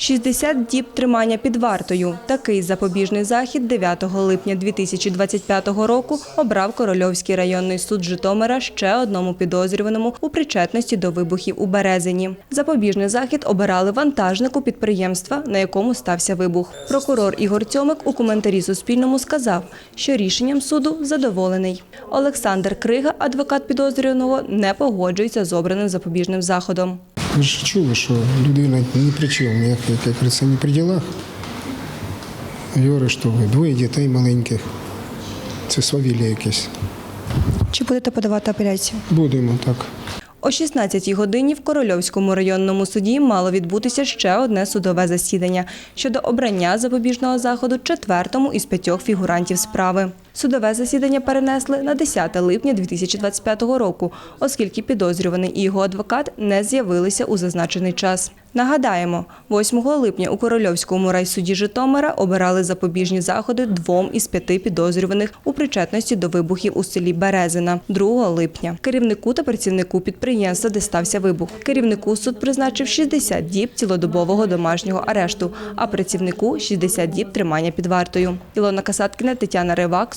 60 діб тримання під вартою. Такий запобіжний захід 9 липня 2025 року обрав Корольовський районний суд Житомира ще одному підозрюваному у причетності до вибухів у Березині. Запобіжний захід обирали вантажнику підприємства, на якому стався вибух. Прокурор Ігор Цьомик у коментарі Суспільному сказав, що рішенням суду задоволений. Олександр Крига, адвокат підозрюваного, не погоджується з обраним запобіжним заходом. Ви ж чули, що людина ні при чому, як говориться, ні при ділах. Що ви двоє дітей маленьких. Це свавілля якесь. Чи будете подавати апеляцію? Будемо так. О 16-й годині в Корольовському районному суді мало відбутися ще одне судове засідання щодо обрання запобіжного заходу четвертому із п'ятьох фігурантів справи. Судове засідання перенесли на 10 липня 2025 року, оскільки підозрюваний і його адвокат не з'явилися у зазначений час. Нагадаємо, 8 липня у Корольовському райсуді Житомира обирали запобіжні заходи двом із п'яти підозрюваних у причетності до вибухів у селі Березина 2 липня. Керівнику та працівнику підприємства, де стався вибух. Керівнику суд призначив 60 діб цілодобового домашнього арешту, а працівнику 60 діб тримання під вартою. Ілона Касаткіна, Тетяна Ривак,